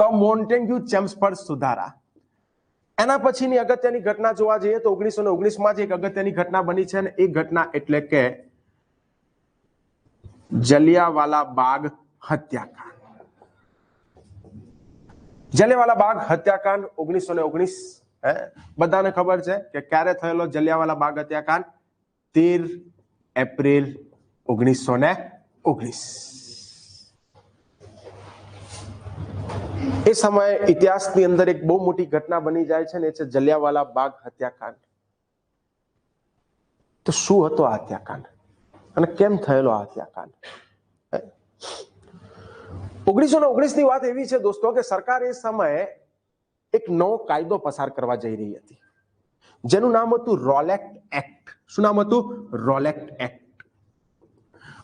તો મોન્ટેગ્યુ ચેમ્સફર્ડ સુધારા. એના પછીની અગત્યની ઘટના જોવા જઈએ તો ઓગણીસો ને ઓગણીસમાં જ એક અગત્યની ઘટના બની છે અને એ ઘટના એટલે કે જલિયાવાલા બાગ હત્યાકાંડ. જલિયાવાલા બાગ હત્યાકાંડ ઓગણીસો ને ઓગણીસ બધાને ખબર છે કે ક્યારે થયેલો જલિયાવાલા બાગ હત્યાકાંડ? તેર એપ્રિલ ઓગણીસો ને ઓગણીસ. એ સમયે ઇતિહાસની અંદર એક બહુ મોટી ઘટના બની જાય છે ને એ છે જલિયાવાલા બાગ હત્યાકાંડ. તો શું હતો આ હત્યાકાંડ? અને કેમ થયેલો આ હત્યાકાંડ? ઓગણીસો ને ઓગણીસની વાત એવી છે દોસ્તો કે સરકાર એ સમયે એક નવો કાયદો પસાર કરવા જઈ રહી હતી. જેનું નામ હતું રોલેક્ટ એક્ટ. શું નામ હતું? Rowlatt act.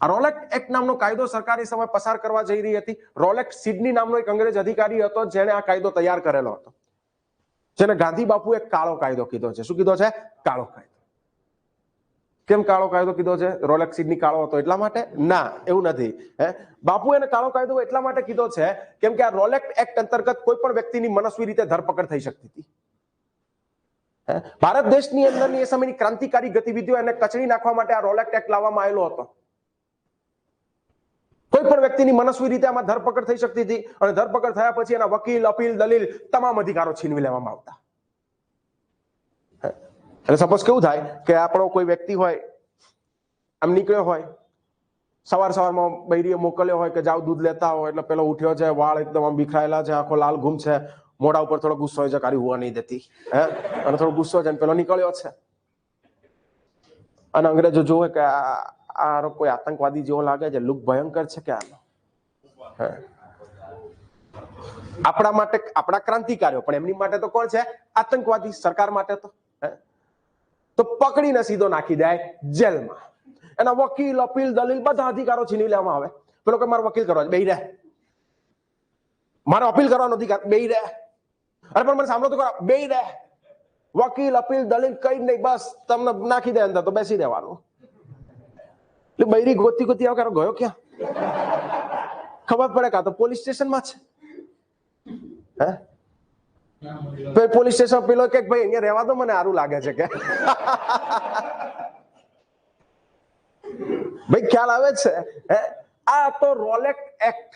આ રોલેક્ટ એક્ટ નામનો કાયદો સરકાર એ સમય પસાર કરવા જઈ રહી હતી. રોલેક્ટ સિડની નામનો એક અંગ્રેજ અધિકારી હતો, જેણે આ કાયદો તૈયાર કરેલો હતો. જેને ગાંધી બાપુએ કાળો કાયદો કીધો છે. શું કીધો છે? કાળો કાયદો. કેમ કાળો કાયદો કીધો છે? રોલેક્સ સિડની કાળો હતો એટલા માટે? ના, એવું નથી. હે? બાપુ એને કાળો કાયદો એટલા માટે કીધો છે, કેમ કે આ રોલેક્ટ એક્ટ અંતર્ગત કોઈ પણ વ્યક્તિની મનસ્વી રીતે ધરપકડ થઈ શકતી હતી. ભારત દેશની અંદરની એ સમયની ક્રાંતિકારી ગતિવિધિઓ એને કચડી નાખવા માટે આ રોલેક્ટ એક્ટ લાવવામાં આવેલો હતો. કોઈ પણ વ્યક્તિની મનસ્વી રીતે આમાં ધરપકડ થઈ શકતી હતી અને ધરપકડ થયા પછી એના વકીલ, અપીલ, દલીલ તમામ અધિકારો છીનવી લેવામાં આવતા. એટલે સપોઝ કેવું થાય કે આપણો કોઈ વ્યક્તિ હોય, આમ નીકળ્યો હોય, સવાર સવારમાં બૈરીએ મોકલ્યો હોય કે જાવ દૂધ લેતા હોય એટલે પેલો ઉઠ્યો છે, વાળ એકદમ આમ બિખરાયેલા છે, આખો લાલ ગુમ છે, મોઢા ઉપર થોડો ગુસ્સો હોય છે કારી હોવા નહીં દેતી, હે? અને થોડો ગુસ્સો છે પેલો નીકળ્યો છે. અને અંગ્રેજો જોવે કે આ આ કોઈ આતંકવાદી જેવો લાગે છે? લુક ભયંકર છે કે આનો? આપણા માટે આપણા ક્રાંતિકારીઓ, પણ એમની માટે તો કોણ છે? આતંકવાદી સરકાર માટે તો. તો પકડીને સીધો નાખી દે જેલમાં. એના વકીલ, અપીલ, દલીલ બધા અધિકારો છીનવી લેવામાં આવે. પેલો કે, મારો વકીલ કરવા બે રહે. મારે અપીલ કરવાનો અધિકાર. બે રહે. અરે, પણ મને સાંભળો તો કરો બે રહે. વકીલ, અપીલ, દલીલ કઈ નહીં. બસ, તમને નાખી દે અંદર તો બેસી દેવાનું એટલે બૈરી ગોતી ગોતી આવકારો ગયો ક્યાં? ખબર પડે કાં તો પોલીસ સ્ટેશનમાં છે. હે? પછી પોલીસ સ્ટેશન પેલો કે ભાઈ અહીંયા રહેવા દો, મને સારું લાગે છે કે. ભાઈ ખ્યાલ આવે છે? હે? આ તો રોલેક એક્ટ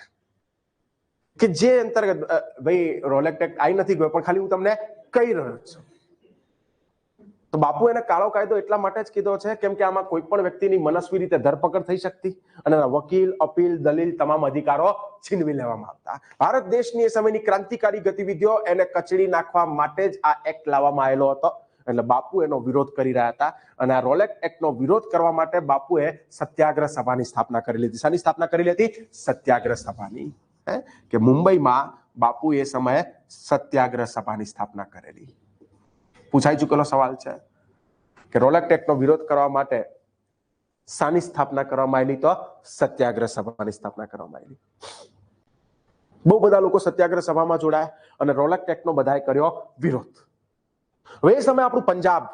કે જે અંતર્ગત ભાઈ રોલેક્ટ એક્ટ આવી નથી ગયો, પણ ખાલી હું તમને કહી રહ્યો છું. તો બાપુ એને કાળો કાયદો એટલા માટે જ કીધો છે, કેમ કે આમાં કોઈ પણ વ્યક્તિની મનસ્વી રીતે ધરપકડ થઈ શકતી અને વકીલ, અપીલ, દલીલ તમામ અધિકારો છીનવી લેવામાં આવતા. ભારત દેશની એ સમયની ક્રાંતિકારી ગતિવિધિઓ એને કચડી નાખવા માટે જ આ એક્ટ લાવવામાં આવેલો હતો. એટલે બાપુ એનો વિરોધ કરી રહ્યા હતા અને આ રોલેક્ટ એક્ટનો વિરોધ કરવા માટે બાપુએ સત્યાગ્રહ સભાની સ્થાપના કરી લીધી. શાની સ્થાપના કરી હતી સત્યાગ્રહ સભાની. કે મુંબઈમાં બાપુ એ સમયે સત્યાગ્રહ સભાની સ્થાપના કરેલી. પૂછાઈ ચૂકેલો સવાલ છે કે રોલેક એક્ટનો વિરોધ કરવા માટે શાની સ્થાપના કરવામાં આવેલી તો સત્યાગ્રહ સભાની સ્થાપના કરવામાં આવેલી. બહુ બધા લોકો સત્યાગ્રહ સભામાં જોડાયા અને રોલેક એક્ટનો બધાએ કર્યો વિરોધ. હવે એ સમયે આપણું પંજાબ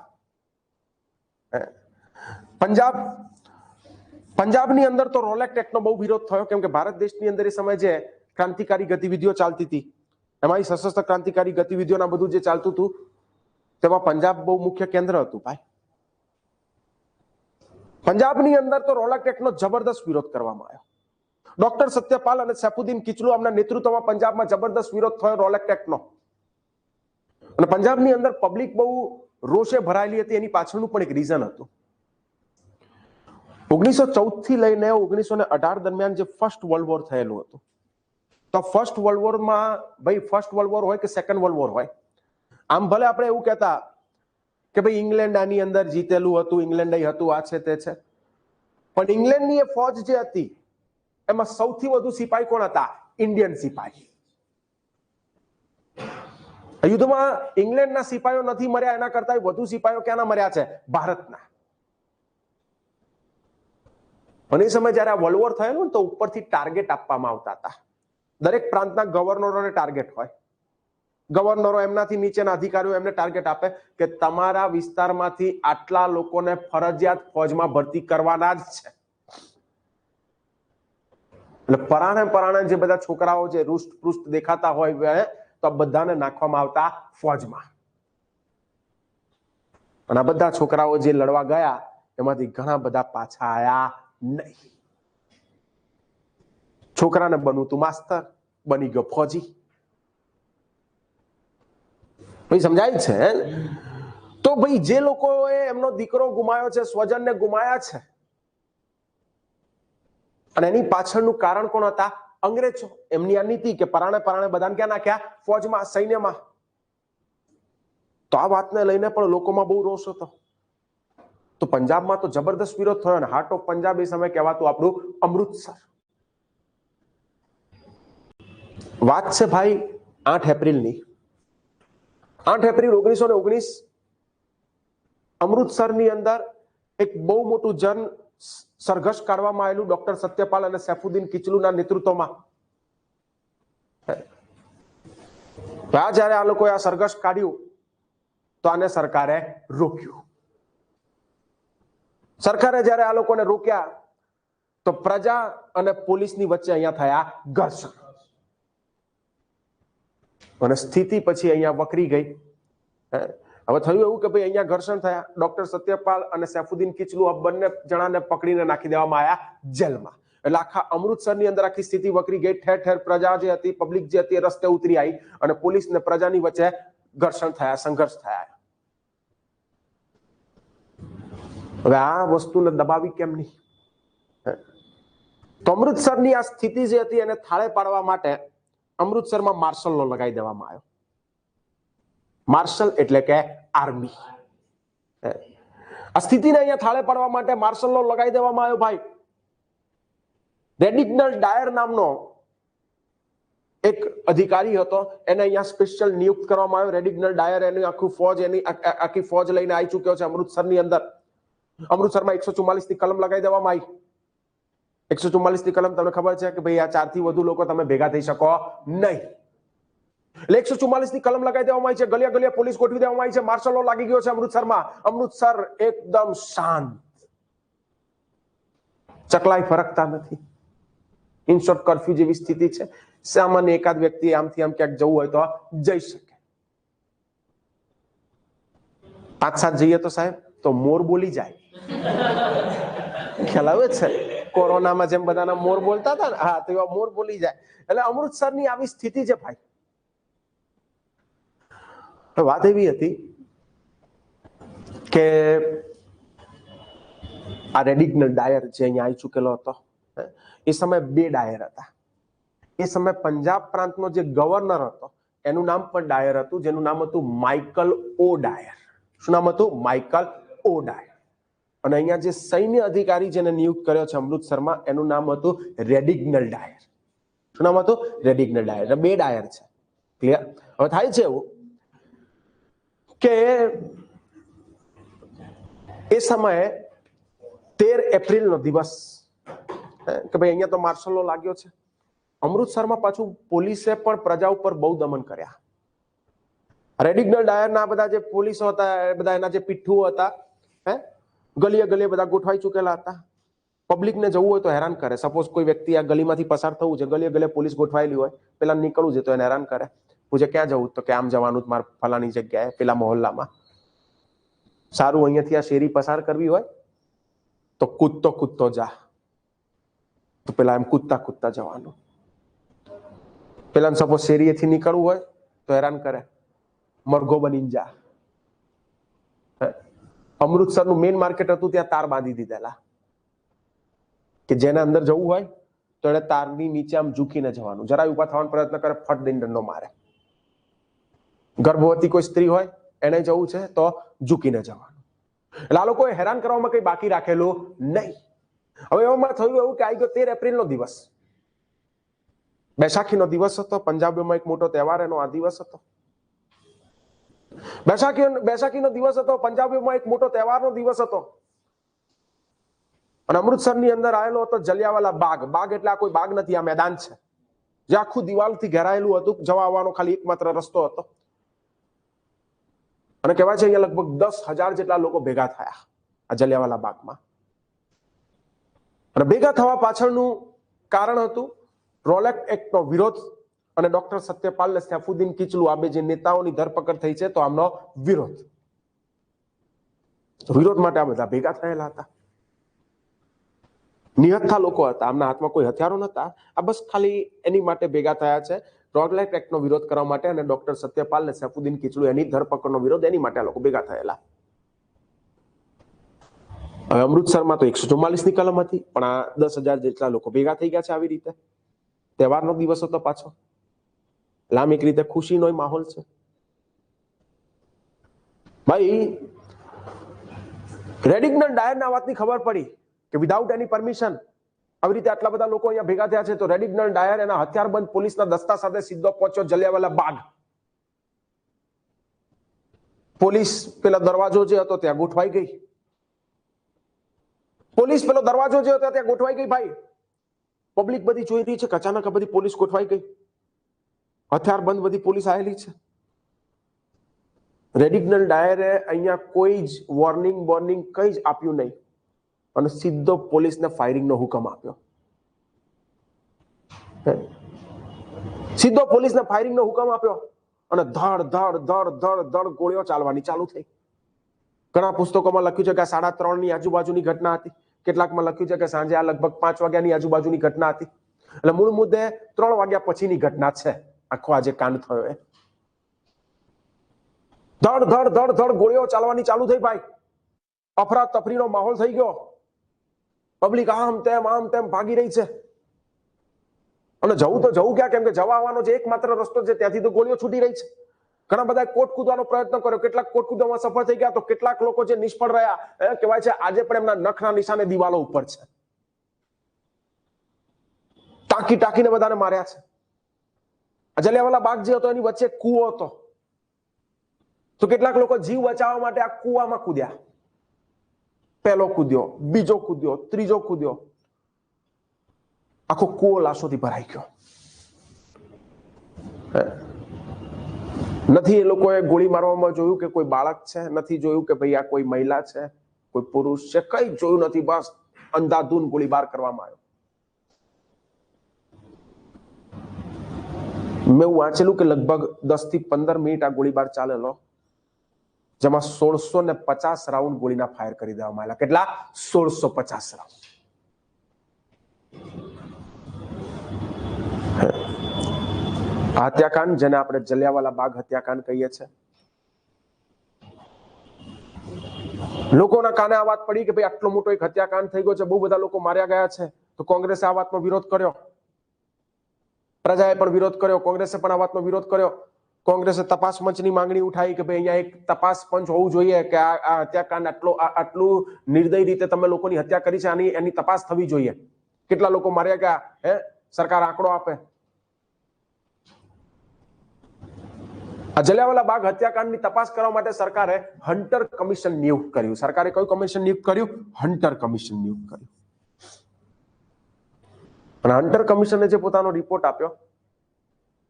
પંજાબ, પંજાબની અંદર તો રોલેક એક્ટનો બહુ વિરોધ થયો, કેમ કે ભારત દેશની અંદર એ સમયે જે ક્રાંતિકારી ગતિવિધિઓ ચાલતી હતી, એમાં સશસ્ત્ર ક્રાંતિકારી ગતિવિધિઓના બધું જે ચાલતું હતું તેમાં પંજાબ બહુ મુખ્ય કેન્દ્ર હતું ભાઈ. પંજાબની અંદર તો રોલક એક્ટનો જબરદસ્ત વિરોધ કરવામાં આવ્યો. ડોક્ટર સત્યપાલ અને સૈફુદ્દીન કિચલુ આમના નેતૃત્વમાં પંજાબમાં જબરદસ્ત વિરોધ થયો રોલક એક્ટનો અને પંજાબની અંદર પબ્લિક બહુ રોષે ભરાયેલી હતી, એની પાછળનું પણ એક રીઝન હતું. ઓગણીસો ચૌદથી લઈને ઓગણીસો ને અઢાર દરમિયાન જે ફર્સ્ટ વર્લ્ડ વોર થયેલું હતું. તો ફર્સ્ટ વર્લ્ડ વોરમાં ભાઈ ફર્સ્ટ વર્લ્ડ વોર હોય કે સેકન્ડ વર્લ્ડ વોર હોય? આમ ભલે આપણે એવું કહેતા કે ભાઈ ઇંગ્લેન્ડ આની અંદર જીતેલું હતું, ઇંગ્લેન્ડ હતું, આ છે તે છે. પણ ઇંગ્લેન્ડની એ ફોજ જે હતી, એમાં સૌથી વધુ સિપાહી કોણ હતા? ઇન્ડિયન સિપાહી. યુદ્ધમાં ઇંગ્લેન્ડના સિપાહીઓ નથી મર્યા, એના કરતા વધુ સિપાહીઓ ક્યાંના મર્યા છે? ભારતના. અને એ સમય જયારે આ વર્લ્ડ વોર થયેલું ને તો ઉપરથી ટાર્ગેટ આપવામાં આવતા હતા. દરેક પ્રાંતના ગવર્નરોને ટાર્ગેટ હોય. ગવર્નરો એમનાથી નીચેના અધિકારીઓ એમને ટાર્ગેટ આપે કે તમારા વિસ્તારમાંથી આટલા લોકોને ફરજિયાત ફોજમાં ભરતી કરવાના જ છે. એટલે પરાણે પરાણે જે બધા છોકરાઓ જે રૂષ્ટ પૃષ્ઠ દેખાતા હોય તો બધાને નાખવામાં આવતા ફોજમાં. અને આ બધા છોકરાઓ જે લડવા ગયા, એમાંથી ઘણા બધા પાછા આયા નહીં. છોકરાને બનવું તું માસ્તર, બની ગયો ફોજી. સમજાય છે તો ભાઈ, જે લોકોએ એમનો દીકરો ગુમાયો છે, સ્વજનને ગુમાયા છે, અને એની પાછળનું કારણ કોણ હતા? અંગ્રેજો. એમની આ કે પરાણે પરાણે બધાને ક્યાં નાખ્યા? ફોજમાં, સૈન્યમાં. તો આ વાતને લઈને પણ લોકોમાં બહુ રોષ હતો. તો પંજાબમાં તો જબરદસ્ત વિરોધ થયો અને હાર્ટ ઓફ પંજાબ એ સમયે કહેવાતું આપણું અમૃતસર. વાત છે ભાઈ, આઠ એપ્રિલની. આઠ એપ્રિલ ઓગણીસો ને ઓગણીસ અમૃતસરની અંદર એક બહુ મોટું જન સરઘસ કાઢવામાં આવેલું ડોક્ટર સત્યપાલ અને સૈફુદ્દીન કિચલુના નેતૃત્વમાં. આ જ્યારે આ લોકોએ આ સરઘસ કાઢ્યું, તો આને સરકારે રોક્યું. સરકારે જ્યારે આ લોકોને રોક્યા, તો પ્રજા અને પોલીસની વચ્ચે અહીંયા થયા ઘર્ષણ. અને સ્થિતિ પછી અહીંયા વકરી ગઈ? હવે થયું એવું કે ભાઈ અહીંયા ઘર્ષણ થયા. ડોક્ટર સત્યપાલ અને સૈફુદ્દીન કિચલુ આ બંને જણાને પકડીને નાખી દેવામાં આવ્યા જેલમાં. એટલે આખા અમૃતસરની અંદર આખી સ્થિતિ વકરી ગઈ. ઠેર ઠેર પ્રજા જે હતી પબ્લિક જે હતી રસ્તે ઉતરી આવી અને પોલીસ ને પ્રજાની વચ્ચે ઘર્ષણ થયા, સંઘર્ષ થયા. હવે આ વસ્તુને દબાવી કેમ નહીં? તો અમૃતસરની આ સ્થિતિ જે હતી એને થાળે પાડવા માટે અમૃતસરમાં માર્શલ લો લગાવી દેવામાં આવ્યો. માર્શલ એટલે કે આર્મી. આ સ્થિતિને અહીંયા થાળે પાડવા માટે માર્શલ લો લગાવી દેવામાં આવ્યો ભાઈ. રેડિગ્નલ ડાયર નામનો એક અધિકારી હતો. એને અહીંયા સ્પેશિયલ નિયુક્ત કરવામાં આવ્યો. રેડિગ્નલ ડાયર એની આખું ફોજ એની આખી ફોજ લઈને આવી ચૂક્યો છે અમૃતસરની અંદર. અમૃતસરમાં એકસો ચુમ્માલીસની કલમ લગાવી દેવામાં આવી. એકસો ચુમ્માલીસની કલમ તમને ખબર છે કે ભાઈ આ ચારથી વધુ લોકો તમે ભેગા થઈ શકો નહીં એટલે એકસો ચુમ્માલીસની કલમ લગાવી દેવામાં આવી છે ગલિયા ગલિયા પોલીસ ગોઠવી દેવામાં આવી છે માર્શલ લો લાગી ગયો છે અમૃતસરમાં અમૃતસર એકદમ શાંત ચકલાઈ ફરકતા નથી ઇન શોર્ટ કર્ફ્યુ જેવી સ્થિતિ છે. સામાન્ય એકાદ વ્યક્તિ આમથી આમ ક્યાંક જવું હોય તો જઈ શકે. પાંચ સાત જઈએ તો સાહેબ, તો મોર બોલી જાય. ખ્યાલ આવે છે? કોરોનામાં જેમ બધાના મોર બોલતા હતા ને, હા તો એવા મોર બોલી જાય. એટલે અમૃતસરની આવી સ્થિતિ છે ભાઈ. વાત એવી હતી કે આ રેડિગ્નલ ડાયર જે અહીંયા આવી ચૂકેલો હતો એ સમયે બે ડાયર હતા. એ સમયે પંજાબ પ્રાંતનો જે ગવર્નર હતો, એનું નામ પણ ડાયર હતું, જેનું નામ હતું માઇકલ ઓ ડાયર. શું નામ હતું? Michael O Dyer. અને અહીંયા જે સૈન્ય અધિકારી જેને નિયુક્ત કર્યો છે અમૃતસરમાં એનું નામ હતું રેડિગ્નલ ડાયર. શું નામ હતું? રેડિગ્નલ ડાયર. બે ડાયર છે. ક્લિયર હવે થાય છે એવું કે એ સમયે તેર એપ્રિલ નો દિવસ કે ભાઈ અહીંયા તો માર્શલ લો લાગ્યો છે. અમૃતસરમાં પાછું પોલીસે પણ પ્રજા ઉપર બહુ દમન કર્યા. રેડિગ્નલ ડાયરના બધા જે પોલીસો હતા બધા એના જે પીઠું હતા, હે ગલીએ ગલીએ બધા ગોઠવાઈ ચૂકેલા હતા. પબ્લિકને જવું હોય તો હેરાન કરે. સપોઝ કોઈ વ્યક્તિ આ ગલીમાંથી પસાર થવું છે ગલીએ ગલીએ પોલીસ ગોઠવાયેલી હોય, પેલા નીકળવું છે તો એને હેરાન કરે. પૂછે, ક્યાં જવું? તો કે, આમ જવાનું જ મારે ફલાની જગ્યાએ, પેલા મોહલ્લામાં. સારું, અહીંયાથી આ શેરી પસાર કરવી હોય, તો કૂદતો કૂદતો જા. તો પેલા એમ કૂદતા કૂદતા જવાનું. પેલા સપોઝ શેરીએથી નીકળવું હોય, તો હેરાન કરે. મરઘો બનીને જા. હે? અમૃતસરનું મેઇન માર્કેટ હતું ત્યાં તાર બાંધી દીધેલા. કે જેને અંદર જવું હોય તો એને તારની નીચે આમ ઝૂકીને જવાનું. જરાય ઊભા થવાનો પ્રયત્ન કરે, ફટ દઈને દંડો મારે. ગર્ભવતી કોઈ સ્ત્રી હોય એને જવું છે તો ઝૂકીને જવાનું. એટલે આ લોકોએ હેરાન કરવામાં કઈ બાકી રાખેલું નહીં. હવે એવામાં થયું એવું કે આવી ગયો તેર એપ્રિલ નો દિવસ. બેસાખીનો દિવસ હતો પંજાબીમાં એક મોટો તહેવાર, એનો આ દિવસ હતો. બેસાખી બેસાખીનો દિવસ હતો. પંજાબીમાં એક મોટો તહેવારનો દિવસ હતો. અને અમૃતસરની અંદર આવેલો હતો જલિયાવાલા બાગ. બાગ એટલે આ કોઈ બાગ નથી, આ મેદાન છે. જે આખું દિવાલથી ઘેરાયેલું હતું. જવા આવવાનો ખાલી એકમાત્ર રસ્તો હતો. અને કહેવાય છે અહીંયા લગભગ દસ હજાર જેટલા લોકો ભેગા થયા આ જલિયાવાલા બાગમાં. અને ભેગા થવા પાછળનું કારણ હતું રોલેક્ટ એક્ટનો વિરોધ અને ડોક્ટર સત્યપાલ ને સૈફુદ્દીન કિચલુ આ બે જે નેતાઓની ધરપકડ થઈ છે, તો આમનો વિરોધ. વિરોધ માટે આ બધા ભેગા થયેલા હતા. નિહત્થા લોકો હતા, આમના હાથમાં કોઈ હથિયારો નતા આ બસ ખાલી એની માટે ભેગા થયા છે. રોલેક્ટ એક્ટનો વિરોધ કરવા માટે અને ડોક્ટર સત્યપાલ ને સૈફુદ્દીન કિચલુ એની ધરપકડનો વિરોધ એની માટે આ લોકો ભેગા થયેલા. હવે અમૃતસરમાં તો એકસો ની કલમ હતી, પણ આ દસ હજાર જેટલા લોકો ભેગા થઈ ગયા છે આવી રીતે. તહેવારનો દિવસ હતો પાછો. લાંબ એક રીતે ખુશીનો માહોલ છે. ભાઈ રેડિગ્નન ડાયરના વાતની ખબર પડી કે વિધાઉટ એની પરમિશન આવી રીતે આટલા બધા લોકો અહીંયા ભેગા થયા છે તો રેડિગ્નન ડાયર એના હથિયારબંધ પોલીસના દસ્તા સાથે સીધો પહોંચ્યો જલિયાવાલા બાગ. પોલીસ પેલા દરવાજો જે હતો ત્યાં ગોઠવાઈ ગઈ. પોલીસ પેલો દરવાજો જે હતો ત્યાં ગોઠવાઈ ગઈ ભાઈ. પબ્લિક બધી જોઈ રહી છે અચાનક બધી પોલીસ ગોઠવાઈ ગઈ. હથિયાર બંધ પોલીસ આવેલી છે. રેડિગ્નલ ડાયરે અહીંયા કોઈ જ વોર્નિંગ વોર્નિંગ કંઈ જ આપ્યું નહીં. અને સીધો પોલીસને ફાયરિંગનો હુકમ આપ્યો. સીધો પોલીસને ફાયરિંગનો હુકમ આપ્યો. અને ધડ ધડ ધડ ધડ ધડ ગોળીઓ ચાલવાની ચાલુ થઈ. ઘણા પુસ્તકોમાં લખ્યું છે કે સાડા ત્રણની આજુબાજુની ઘટના હતી. કેટલાકમાં લખ્યું છે કે સાંજે આ લગભગ પાંચ વાગ્યાની આજુબાજુની ઘટના હતી. એટલે મૂળ મુદ્દે ત્રણ વાગ્યા પછીની ઘટના છે. આખો આજે કાંડ થયો એ ધડ ધડ ધડ ધડ, ગોળીઓ ચાલવાની ચાલુ થઈ, ભાઈ. અફરા તફરીનો માહોલ થઈ ગયો. પબ્લિક આમ તેમ આમ તેમ ભાગી રહી છે. અને જવું તો જવું ક્યાં, કેમ કે જવા આવવાનો જે એકમાત્ર રસ્તો છે, ત્યાંથી તો ગોળીઓ છૂટી રહી છે. ઘણા બધા કોટ કૂદવાનો પ્રયત્ન કર્યો. કેટલાક કોટ કૂદવામાં સફળ થઈ ગયા તો કેટલાક લોકો જે નિષ્ફળ રહ્યા કહેવાય છે, આજે પણ એમના નખના નિશાને દિવાલો ઉપર છે. ટાંકી ટાંકીને બધાને માર્યા છે. જલિયાવાલા બાગ જે હતો એની વચ્ચે કુવો હતો. તો કેટલાક લોકો જીવ બચાવવા માટે આ કૂવામાં કૂદ્યા. પહેલો કૂદ્યો, બીજો કૂદ્યો, ત્રીજો કૂદ્યો. આખો કૂવો લાશોથી ભરાઈ ગયો? નથી એ લોકોએ ગોળી મારવામાં જોયું કે કોઈ બાળક છે? નથી જોયું કે ભાઈ આ કોઈ મહિલા છે? કોઈ પુરુષ છે? કઈ જોયું નથી, બસ અંધાધૂન ગોળીબાર કરવામાં આવ્યો. મેં વાંચેલું કે લગભગ દસથી પંદર મિનિટ આ ગોળીબાર ચાલેલો, જેમાં સોળસો ને પચાસ રાઉન્ડ ગોળીના ફાયર કરી દેવામાં આવેલા. કેટલા? સોળસો પચાસ રાઉન્ડ. હત્યાકાંડ, જેને આપણે જલિયાવાલા બાગ હત્યાકાંડ કહીએ છીએ. લોકોના કાને આ વાત પડી કે ભાઈ આટલો મોટો એક હત્યાકાંડ થઈ ગયો છે, બહુ બધા લોકો માર્યા ગયા છે. તો કોંગ્રેસે આ વાતનો વિરોધ કર્યો. પ્રજાએ પણ વિરોધ કર્યો, કોંગ્રેસે પણ આ વાતનો વિરોધ કર્યો. કોંગ્રેસે તપાસ પંચની માંગણી ઉઠાવી કે ભાઈ અહીંયા એક તપાસ પંચ હોવું જોઈએ કે આ હત્યાકાંડ આટલો આટલું નિર્દય રીતે તમે લોકોની હત્યા કરી છે, આની એની તપાસ થવી જોઈએ. કેટલા લોકો માર્યા ગયા? હે? સરકાર આંકડો આપે. આ જલિયાવાલા બાગ હત્યાકાંડની તપાસ કરવા માટે સરકારે હન્ટર કમિશન નિયુક્ત કર્યું. સરકારે કયું કમિશન નિયુક્ત કર્યું? હન્ટર કમિશન નિયુક્ત કર્યું. અને હન્ટર કમિશને જે પોતાનો રિપોર્ટ આપ્યો,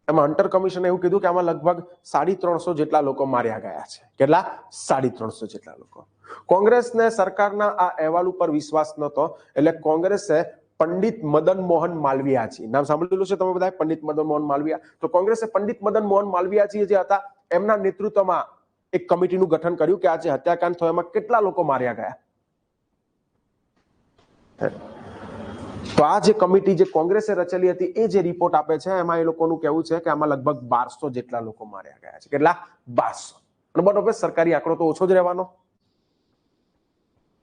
એમાં હન્ટર કમિશને એવું કીધું કે આમાં લગભગ સાડી ત્રણસો જેટલા લોકો માર્યા ગયા છે. કેટલા? સાડી ત્રણસો જેટલા લોકો. કોંગ્રેસને સરકારના આ અહેવાલ ઉપર વિશ્વાસ નહોતો, એટલે કોંગ્રેસે પંડિત મદન મોહન માલવિયાજી નામ સાંભળેલું છે તમે બધા પંડિત મદન મોહન માલવિયા. તો કોંગ્રેસે પંડિત મદન મોહન માલવિયાજી જે હતા, એમના નેતૃત્વમાં એક કમિટીનું ગઠન કર્યું કે આ જે હત્યાકાંડ થયો, એમાં કેટલા લોકો માર્યા ગયા? તો આ જે કમિટી જે કોંગ્રેસે રચેલી હતી, એ જે રિપોર્ટ આપે છે, એમાં એ લોકોનું કહેવું છે કે આમાં લગભગ બારસો જેટલા લોકો માર્યા ગયા છે. કેટલા? બારસો. અને બરોબર સરકારી આંકડો તો ઓછો જ રહેવાનો.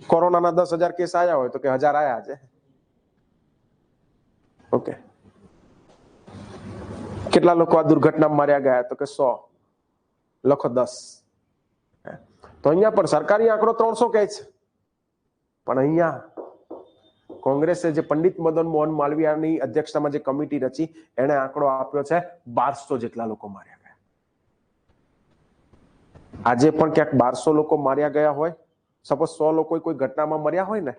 કોરોનાના દસ હજાર કેસ આવ્યા હોય તો કે હજાર આવ્યા છે. ઓકે કેટલા લોકો આ દુર્ઘટનામાં માર્યા ગયા તો કે સો? લખો દસ. તો અહીંયા પણ સરકારી આંકડો ત્રણસો કહે છે. પણ અહીંયા કોંગ્રેસે જે પંડિત મદન મોહન માલવિયાની અધ્યક્ષતામાં જે કમિટી રચી, એણે આંકડો આપ્યો છે બારસો જેટલા લોકો માર્યા ગયા. આજે પણ ક્યાંક બારસો લોકો માર્યા ગયા હોય, સપોઝ સો લોકો કોઈ ઘટનામાં મર્યા હોય ને,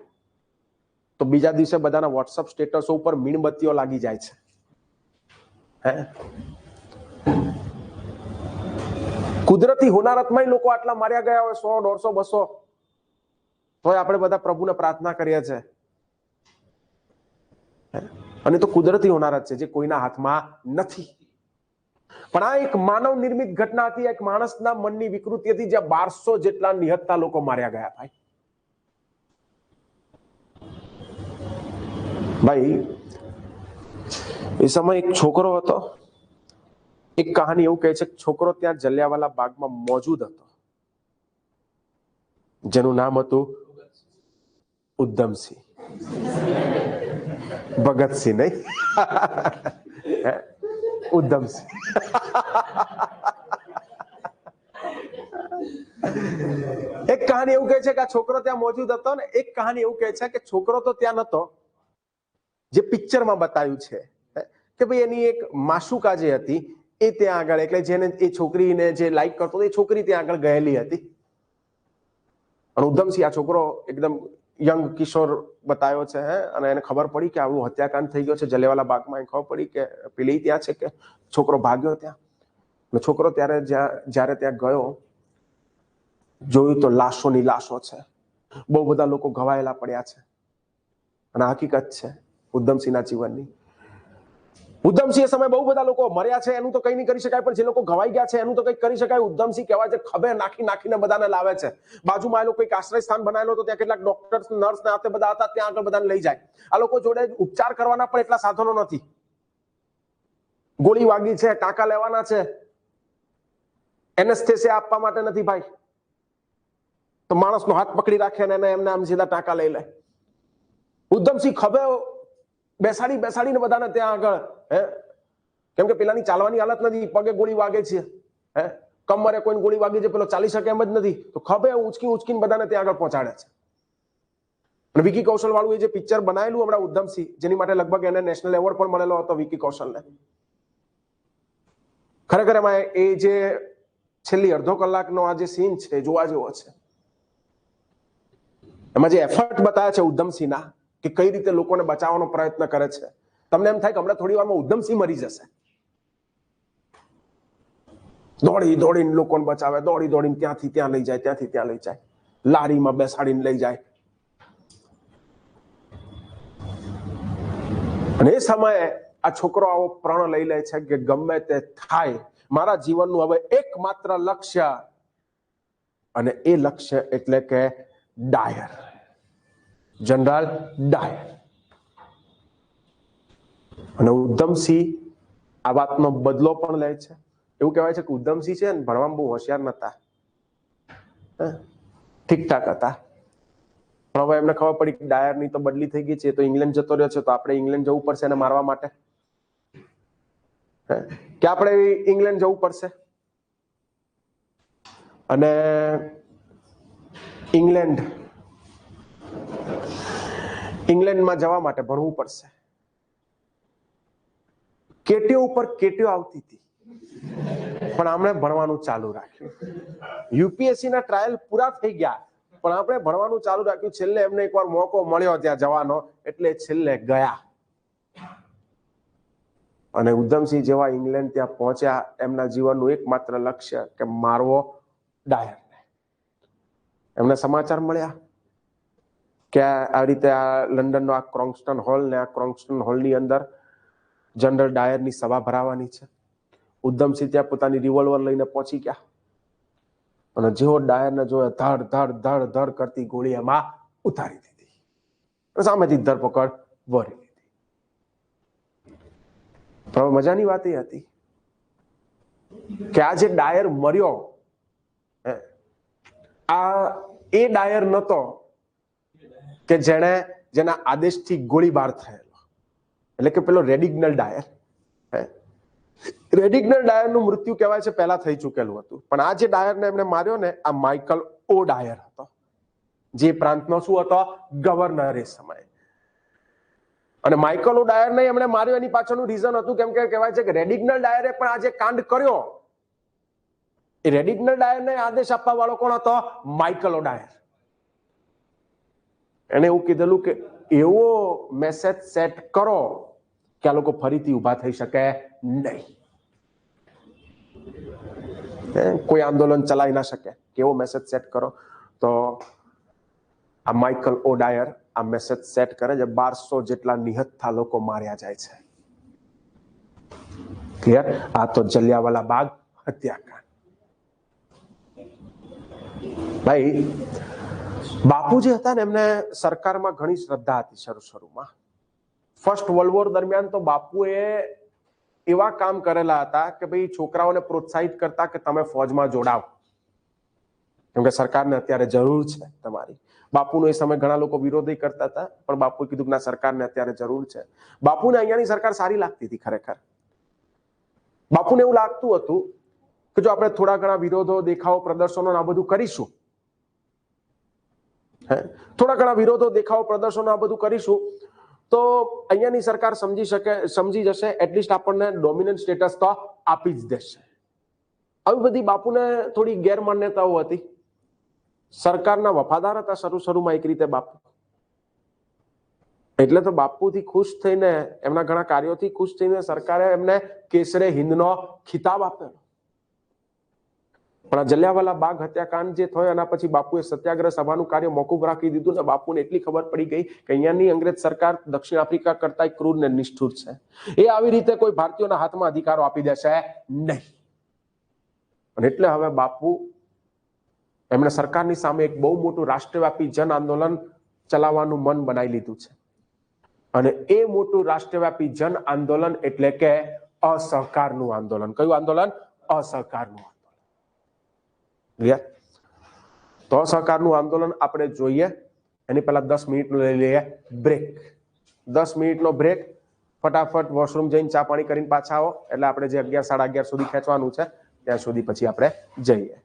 તો બીજા દિવસે બધાના વોટ્સઅપ સ્ટેટસો ઉપર મીણબત્તીઓ લાગી જાય છે. હે? કુદરતી હોનારતમાં લોકો આટલા માર્યા ગયા હોય, સો, દોઢસો, બસો. તોય આપણે બધા પ્રભુને પ્રાર્થના કરીએ છીએ. અને તો કુદરતી હોનાર જ છે જે કોઈના હાથમાં નથી. પણ આ એક માનવ નિર્મિત ઘટના હતી, એક માણસના મનની વિકૃતિ હતી, જ્યાં બારસો જેટલા નિહત્તા લોકો માર્યા ગયા ભાઈ. ભાઈ, એ સમય એક છોકરો હતો. એક કહાની એવું કહે છે કે છોકરો ત્યાં જલિયાવાલા બાગમાં મોજૂદ હતો. જેનું નામ હતું ઉદ્ધમસિંહ. ભગતસિંહ નહીં? ઉદ્ધમસિંહ એક કહાની એવું કહે છે કે આ છોકરો ત્યાં મોજુદ હતો ને, એક કહાની એવું કહે છે કે છોકરો તો ત્યાં નતો, જે પિક્ચરમાં બતાવ્યું છે કે ભાઈ એની એક માસુકા જે હતી, એ ત્યાં આગળ, એટલે જેને એ છોકરીને જે લાઈક કરતો એ છોકરી ત્યાં આગળ ગયેલી હતી અને ઉધમસિંહ આ છોકરો એકદમ યંગ કિશોર બતાવ્યો છે, હે? અને એને ખબર પડી કે આવું હત્યાકાંડ થઈ ગયો છે, જલેવાલા બાગમાં. એને ખબર પડી કે પેલી ત્યાં છે કે છોકરો ભાગ્યો ત્યાં. છોકરો ત્યારે જ્યારે ત્યાં ગયો, જોયું તો લાશોની લાશો છે. બહુ બધા લોકો ઘવાયેલા પડ્યા છે. અને હકીકત છે ઉધમસિંહના જીવનની. ઉદ્ધમસિંહ સમય બહુ બધા લોકો મર્યા છે, એનું તો કઈ નહીં કરી શકાય, પણ જે લોકો ઘવાઈ ગયા છે, એનું તો કંઈક કરી શકાય. ઉધમસિંહ કહેવાય છે, ખભે નાખી નાખીને બધાને લાવે છે. બાજુમાં એ લોકો એક આશ્રય સ્થાન બનાવેલો હતો, ત્યાં કેટલાક ડોક્ટર્સ નર્સ ને હાથે બધા હતા, ત્યાં આગળ બધાને લઈ જાય. આ લોકો જોડે ઉપચાર કરવાના પણ એટલા સાધનો નથી. ગોળી વાગી છે, ટાંકા લેવાના છે. એનેસ્થેસિયા આપવા માટે નથી ભાઈ. તો માણસનો હાથ પકડી રાખે અને એમને આમ સીધા ટાંકા લઈ લે. ઉધમસિંહ ખભે બેસાડી, બેસાડીને બધાને ત્યાં આગળ, હે? કેમ કે પેલાની ચાલવાની હાલત નથી, પગે ગોળી વાગે છે, હે? કમરે કોઈને ગોળી વાગી છે પેલો ચાલી શકે એમ જ નથી. તો ખભે ઉંચકી, ઉંચકીને બધાને ત્યાં આગળ પહોંચાડે છે. અને વિકી કૌશલ વાળું એ જે પિક્ચર બનાવેલું હમણાં ઉદ્ધમસિંહ જેની માટે લગભગ એને નેશનલ એવોર્ડ પણ મળેલો હતો વિકી કૌશલને. ખરેખર એમાં એ જે છેલ્લી અડધો કલાકનો આ જે સીન છે, જોવા જેવો છે. એમાં જે એફર્ટ બતાવ્યા છે ઉદ્ધમસિંહના કે કઈ રીતે લોકોને બચાવવાનો પ્રયત્ન કરે છે? તમને એમ થાય કે હમણાં થોડી વારમાં ઉધમસિંહ મરી જશે. દોડી દોડીને લોકોને બચાવે, દોડી દોડીને ત્યાંથી ત્યાં લઈ જાય, ત્યાંથી ત્યાં લઈ જાય. લારીમાં બેસાડીને લઈ જાય. અને એ સમયે આ છોકરો આવો પ્રણ લઈ લે છે કે ગમે તે થાય, મારા જીવનનું હવે એકમાત્ર લક્ષ્ય. અને એ લક્ષ્ય એટલે કે ડાયર. જનરલ ડાયર અને ઉધમસિંહ આ વાતનો બદલો પણ લે છે. એવું કહેવાય છે કે ઉધમસિંહ છે ભણવામાં બહુ હોશિયાર નતા? ઠીકઠાક હતા. પણ હવે એમને ખબર પડી કે ડાયરની તો બદલી થઈ ગઈ છે. તો ઇંગ્લેન્ડ જતો રહ્યો છે, તો આપણે ઇંગ્લેન્ડ જવું પડશે એને મારવા માટે? કે આપણે ઇંગ્લેન્ડ જવું પડશે? અને ઇંગ્લેન્ડ ઇંગ્લેન્ડમાં જવા માટે ભણવું પડશે. કેટીઓ ઉપર કેટીઓ આવતી હતી. પણ આપણે ભણવાનું ચાલુ રાખ્યું. યુપીએસસી ના ટ્રાયલ પૂરા થઈ ગયા. પણ આપણે ભણવાનું ચાલુ રાખ્યું. છેલ્લે એમને એકવાર મોકો મળ્યો ત્યાં જવાનો. એટલે છેલ્લે ગયા. અને ઉધમસિંહ જેવા ઇંગ્લેન્ડ ત્યાં પહોંચ્યા. એમના જીવનનું એકમાત્ર લક્ષ્ય કે મારવો ડાયરને. એમને સમાચાર મળ્યા. કે આ રીતે આ લંડનનો આ ક્રોંગસ્ટન હોલ ને આ ક્રોંગસ્ટન હોલની અંદર જનરલ ડાયરની સભા ભરાવાની છે. ઉદ્ધમસિંહ ત્યાં પોતાની રિવોલ્વર લઈને પહોંચી ગયા. અને જેવો ડાયરને જોયો, ધડ ધડ ધડ ધડ કરતી ગોળી એમાં ઉતારી દીધી. સામેથી ધરપકડ વરી લીધી. પણ મજાની વાત એ હતી કે આ જે ડાયર મર્યો આ એ ડાયર નતો કે જેણે જેના આદેશથી ગોળીબાર થયેલો. એટલે કે પેલો રેડિગ્નલ ડાયર. રેડિગ્નલ ડાયરનું મૃત્યુ કહેવાય છે, પહેલા થઈ ચૂકેલું હતું. પણ આ જે ડાયરને એમને માર્યો ને, આ માઇકલ ઓ ડાયર હતો. જે પ્રાંતનો શું હતો? ગવર્નર એ સમયે. અને માઇકલ ઓ ડાયરને એમણે માર્યો, એની પાછળનું રીઝન હતું, કેમ કે કહેવાય છે કે રેડિગ્નલ ડાયરે પણ આ જે કાંડ કર્યો, એ રેડિગ્નલ ડાયરને આદેશ આપવા વાળો કોણ હતો? Michael O Dyer. એને એવું કીધેલું કે એવો મેસેજ સેટ કરો કે આ લોકો ફરીથી ઊભા થઈ શકે નહીં. કોઈ આંદોલન ચલાવી ના શકે. કેવો મેસેજ સેટ કરો? તો આ માઇકલ ઓડાયર આ મેસેજ સેટ કરે છે, બારસો જેટલા નિહત્થા લોકો માર્યા જાય છે. ક્લિયર આ તો જલિયાવાલા બાગ હત્યાકાંડ. ભાઈ બાપુ જે હતા ને, એમને સરકારમાં ઘણી શ્રદ્ધા હતી શરૂ શરૂમાં. ફર્સ્ટ વર્લ્ડ વોર દરમિયાન તો બાપુએ એવા કામ કરેલા હતા કે ભાઈ છોકરાઓને પ્રોત્સાહિત કરતા કે તમે ફોજમાં જોડાવ કેમ કે સરકારને અત્યારે જરૂર છે તમારી. બાપુનો એ સમય ઘણા લોકો વિરોધી કરતા હતા, પણ બાપુએ કીધું કે ના, સરકારને અત્યારે જરૂર છે. બાપુને અહીંયાની સરકાર સારી લાગતી હતી ખરેખર. બાપુને એવું લાગતું હતું કે જો આપણે થોડા ઘણા વિરોધો, દેખાવો પ્રદર્શનો આ બધું કરીશું હે? થોડા ઘણા વિરોધો, દેખાવો, પ્રદર્શનો આ બધું કરીશું. તો અહીંયાની સરકાર સમજી શકે, સમજી જશે, એટલીસ્ટ આપણને ડોમિનન્ટ સ્ટેટસ તો આપી જ દેશે. આવી બધી બાપુને થોડી ગેરમાન્યતાઓ હતી. સરકારના વફાદાર હતા શરૂ શરૂમાં એક રીતે બાપુ. એટલે તો બાપુથી ખુશ થઈને, એમના ઘણા કાર્યોથી ખુશ થઈને સરકારે એમને કેસરે હિંદનો ખિતાબ આપેલો. પણ આ જલિયાવાલા બાગ હત્યાકાંડ જે થયો એના પછી બાપુએ સત્યાગ્રહ સભાનું કાર્ય મોકૂફ રાખી દીધું ને બાપુને એટલી ખબર પડી ગઈ કે અહીંયાની અંગ્રેજ સરકાર દક્ષિણ આફ્રિકા કરતા ક્રૂર ને નિષ્ઠુર છે. એ આવી રીતે કોઈ ભારતીયોના હાથમાં અધિકારો આપી દેશે? નહીં. અને એટલે હવે બાપુ એમણે સરકારની સામે એક બહુ મોટું રાષ્ટ્રવ્યાપી જન આંદોલન ચલાવવાનું મન બનાવી લીધું છે. અને એ મોટું રાષ્ટ્રવ્યાપી જન આંદોલન એટલે કે અસહકારનું આંદોલન. કયું આંદોલન? અસહકારનું તો સહકારનું આંદોલન આપણે જોઈએ. એની પહેલા દસ મિનિટનું લઈ લઈએ. બ્રેક દસ મિનિટનો બ્રેક ફટાફટ વોશરૂમ જઈને ચા પાણી કરીને પાછા આવો. એટલે આપણે જે અગિયાર, સાડા અગિયાર સુધી ખેંચવાનું છે, ત્યાં સુધી પછી આપણે જઈએ.